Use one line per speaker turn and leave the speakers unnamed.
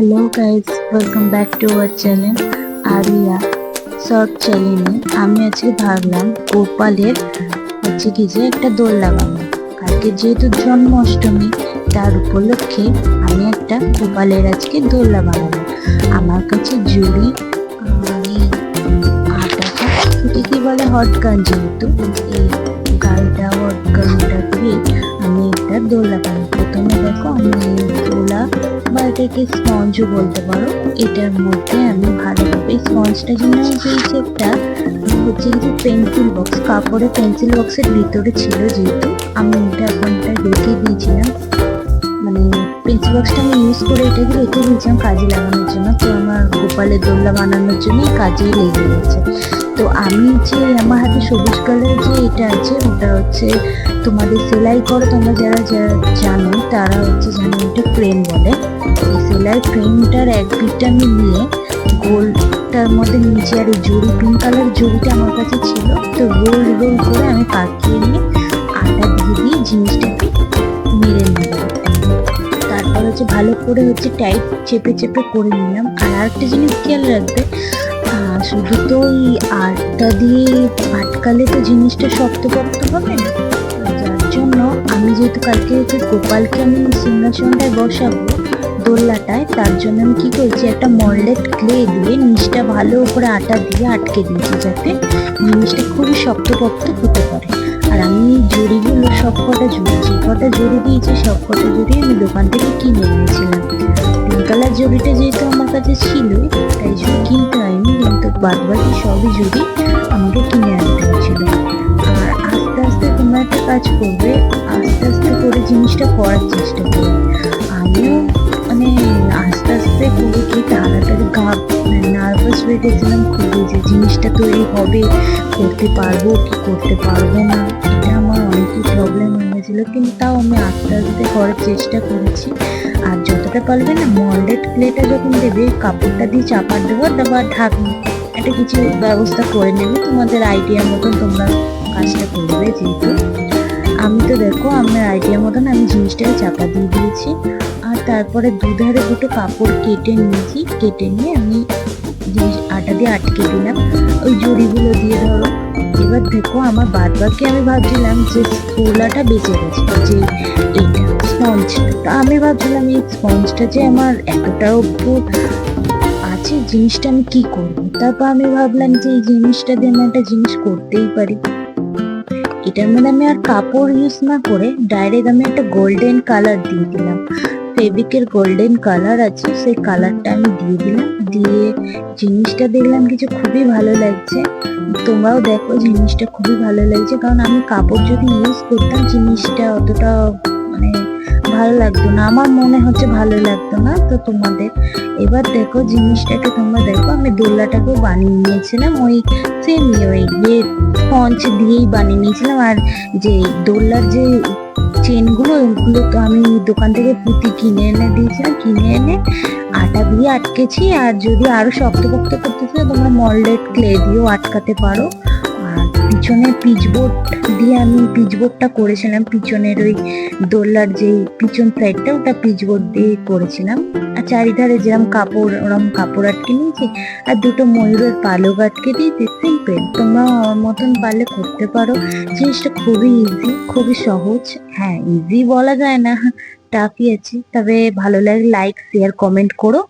Hello guys welcome back to our channel Ariya short চ্যানেলে আমি আজকে ভাবলাম, গোপালের হচ্ছে কি যে একটা দোল লাগাবো কালকে যেহেতু জন্মাষ্টমী, তার উপলক্ষে আমি একটা গোপালের আজকে দোল লাগাবো আমার কাছে জুড়ি সেটা কি বলে হট গান যেহেতু, এই আমি দোলা লাগাবো প্রথমে দেখো আমি দোলা বা এটাকে স্পঞ্জও বলতে পারো। এটার মধ্যে আমি ভালোভাবে স্পঞ্জটা জন্য যে একটা হচ্ছে কিছু পেন্সিল বক্স কাপড়ে পেন্সিল বক্সের ভিতরে ছিল যেহেতু, আমি এটা এখনটা রেখে দিয়েছিলাম। মানে পেন্সিল বক্সটা আমি ইউজ করে এটা এটাকে রেখে দিয়েছিলাম কাজে লাগানোর জন্য। তো আমার গোপালের দোলনা বানানোর জন্যই কাজেই লেগে গেছে। তো আমি যে আমার হাতে সবুজ কালার যে এটা আছে, ওটা হচ্ছে তোমাদের সেলাই করো, তোমরা যারা যারা জানো, তারা হচ্ছে জানো এটা ফ্রেম বলে। এই সেলাই ফ্রেমটার এক পিঠটা আমি নিয়ে গোলটার মধ্যে নিচে আর এই জড়ি পিঙ্ক কালার জড়িটা আমার কাছে ছিল। তো রোল রোল করে আমি পাকিয়ে নিয়ে হচ্ছে ভালো করে হচ্ছে টাইট চেপে চেপে করে নিলাম। আর আরেকটা জিনিস খেয়াল রাখবে শুধু তো ওই আটটা দিয়ে আটকালে তো জিনিসটা শক্ত করতে হবে না। যার জন্য আমি যেহেতু কালকে গোপালকে আমি সিংহাসনটায় বসাবো দোল্লাটায় তার জন্য আমি কি করেছি, একটা মল্ডেড ক্লে দিয়ে নিচটা ভালো করে আটা দিয়ে আটকে দিয়েছি যাতে জিনিসটা খুবই শক্ত পক্ত হতে পারে। আর আমি জড়িগুলো সব কটা জড়ি যে কটা জড়ি দিয়েছি, সব কটা জড়ি আমি দোকান থেকে কিনে এনেছিলাম। পিঙ্ক কালার জড়িটা যেহেতু আমার কাছে ছিল, তাই জন্য কিনতে হয়নি, কিন্তু বাদ বাকি সবই জড়ি আমাকে কিনে আনতে হয়েছিল। আর আস্তে আস্তে তোমরা একটা কাজ করবে, আস্তে আস্তে করে জিনিসটা করার চেষ্টা করবে। আমিও গা নার্ভাস হয়ে গেছিলাম খুবই যে জিনিসটা তৈরি হবে, করতে পারব কি করতে পারব না, এটা আমার অনেকই প্রবলেম হয়ে গেছিল, কিন্তু তাও আমি আস্তে আস্তে করার চেষ্টা করেছি। আর যতটা পারবে না মল্ডেড প্লেটা যখন দেবে, কাপড়টা দিয়ে চাপা দেবো, তারপর ঢাকনি, একটা কিছু ব্যবস্থা করে নেবে, তোমাদের আইডিয়া মতন তোমরা কাজটা করবে যেহেতু। আমি তো দেখো, আমার আইডিয়া মতন আমি জিনিসটাকে চাপা দিয়ে দিয়েছি। আর তারপরে দুধারে দুটো কাপড় কেটে নিয়েছি। কেটে নিয়ে আমি জিনিস, আটা দিয়ে আটকে দিলাম। ওই জড়িগুলো দিয়ে ধরো। এবার দেখো, আমার বাদ বাকি আমি ভাবছিলাম যে ছোলাটা বেঁচে গেছে, যে এইটা স্পঞ্জটা। তো আমি ভাবছিলাম এই স্পঞ্জটা যে আমার এতটা উপর আছে, জিনিসটা আমি কি করব? তারপর আমি ভাবলাম যে এই জিনিসটা দিয়ে আমি একটা জিনিস করতেই পারি। এটার মধ্যে আমি আর কাপড় ইউজ না করে ডাইরেক্ট আমি একটা গোল্ডেন কালার দিয়ে দিলাম। ফেব্রিকের গোল্ডেন কালার আছে, সেই কালারটা আমি দিয়ে দিলাম। দিয়ে জিনিসটা দেখলাম কিছু খুবই ভালো লাগছে। তোমরাও দেখো জিনিসটা খুবই ভালো লাগছে। কারণ আমি কাপড় যদি ইউজ করতাম জিনিসটা অতটা মানে ভালো লাগতো না। আমার মনে হচ্ছে ভালো লাগতো না। তো তোমাদের এবার দেখো জিনিসটাকে তোমরা দেখো। আমি দোল্লাটাকেও বানিয়ে নিয়েছিলাম। ওই সেম ওই ইয়ে স্পঞ্জ দিয়েই বানিয়ে নিয়েছিলাম। আর যে দোল্লার যে চেনগুলো, ওগুলো তো আমি দোকান থেকে পুঁতি কিনে এনে দিয়েছিলাম। কিনে এনে আটা দিয়ে আটকেছি। আর যদি আরও শক্তপোক্ত করতে চাও, তোমরা মল্ডেড ক্লে দিয়েও আটকাতে পারো। পিছনে পিচবোর্ড দিয়ে আমি পিচবোর্ডটা করেছিলাম। পিছনের ওই দোল্লার যে পিছন সাইডটা ওটা পিচবোর্ড দিয়ে করেছিলাম। আর চারিধারে যেরকম কাপড়, ওরম কাপড় আটকে নিয়েছি, আর দুটো ময়ূরের পালক আটকে দিয়েছি। সিম্পল তোমরা মতন পারলে করতে পারো। জিনিসটা খুবই ইজি খুবই সহজ। হ্যাঁ ইজি বলা যায় না, টাফই আছে। তবে ভালো লাগে লাইক শেয়ার কমেন্ট করো।